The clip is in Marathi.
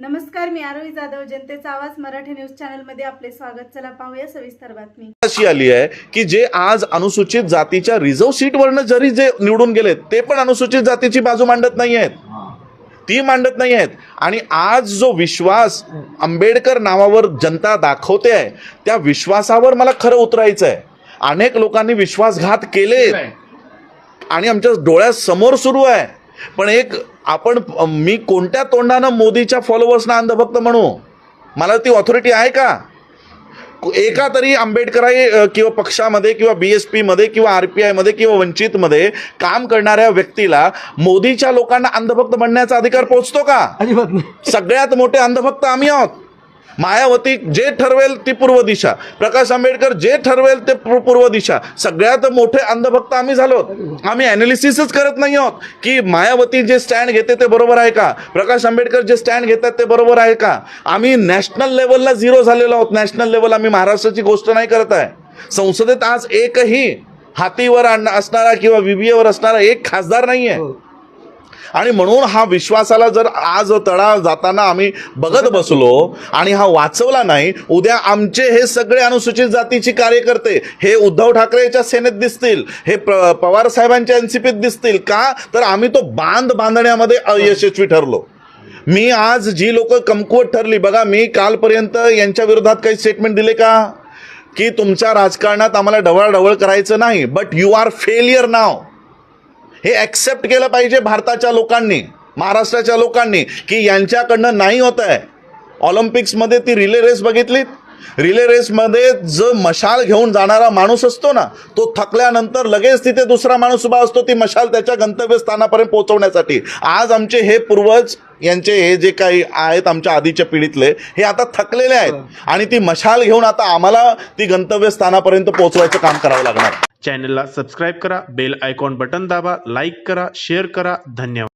नमस्कार मी आरोही जाधव जनतेचा आवाज मराठी न्यूज चॅनलमध्ये आपले स्वागत. चला पाहूया सविस्तर बातमी. अशी आली आहे की जे आज अनुसूचित जातीच्या रिझर्व्ह सीटवरनं जरी जे निवडून गेलेत ते पण अनुसूचित जातीची बाजू मांडत नाही आहेत. ती मांडत नाही आहेत. आणि आज जो विश्वास आंबेडकर नावावर जनता दाखवते आहे त्या विश्वासावर मला खरं उतरायचं आहे. अनेक लोकांनी विश्वासघात केले आणि आमच्या डोळ्यासमोर सुरू आहे. पण एक आपण मी कोणत्या तोंडानं मोदीच्या फॉलोअर्सना अंधभक्त म्हणू? मला ती ऑथॉरिटी आहे का? एका तरी आंबेडकराई किंवा पक्षामध्ये किंवा बी एस पीमध्ये किंवा आर पी आयमध्ये किंवा वंचितमध्ये काम करणाऱ्या व्यक्तीला मोदीच्या लोकांना अंधभक्त म्हणण्याचा अधिकार पोचतो का? सगळ्यात मोठे अंधभक्त आम्ही आहोत. मायावती जे ठरवेल ती पूर्व दिशा. प्रकाश आंबेडकर जे ठरवेल ते पूर्व दिशा. सगळ्यात मोठे अंधभक्त आम्ही झालो आम्ही अनालिसिसच करत नाही आहोत की मायावती जे स्टँड घेते ते बरोबर आहे का? प्रकाश आंबेडकर जे स्टँड घेतात ते बरोबर आहे का? आम्ही नॅशनल लेवलला झिरो झालेलो आहोत. नॅशनल लेवल आम्ही महाराष्ट्राची गोष्ट नाही करत आहे. संसदेत आज एकही हातीवर असणारा किंवा विबीएवर असणारा एक खासदार नाही आहे हो. आणि म्हणून हा विश्वासाला जर आज तडा जाताना आम्ही बघत बसलो आणि हा वाचवला नाही उद्या आमचे हे सगळे अनुसूचित जातीचे कार्यकर्ते हे उद्धव ठाकरेच्या सेनेत दिसतील हे प- पवार साहेबांच्या एनसीपीत दिसतील का? तर आम्ही तो बांध बांधण्यामध्ये अयशस्वी ठरलो. मी आज जी लोक कमकुवत ठरली बघा मी कालपर्यंत यांच्या विरोधात काही स्टेटमेंट दिले का? की तुमच्या राजकारणात आम्हाला ढवळाढवळ करायचं नाही बट यू आर फेलियर नाव हे ॲक्सेप्ट केलं पाहिजे भारताच्या लोकांनी महाराष्ट्राच्या लोकांनी की यांच्याकडनं नाही होत आहे. ऑलिम्पिक्समध्ये ती रिले रेस बघितलीत? रिले रेसमध्ये जो मशाल घेऊन जाणारा माणूस असतो ना तो थकल्यानंतर लगेच तिथे दुसरा माणूस उभा असतो ती मशाल त्याच्या गंतव्यस्थानापर्यंत पोहोचवण्यासाठी. आज आमचे हे पूर्वज यांचे हे जे काही आहेत आमच्या आधीच्या पिढीतले हे आता थकलेले आहेत. आणि ती मशाल घेऊन आता आम्हाला ती गंतव्यस्थानापर्यंत पोहोचवायचं काम करावं लागणार. चॅनलला सबस्क्राईब करा बेल आयकॉन बटन दाबा लाईक करा शेअर करा. धन्यवाद.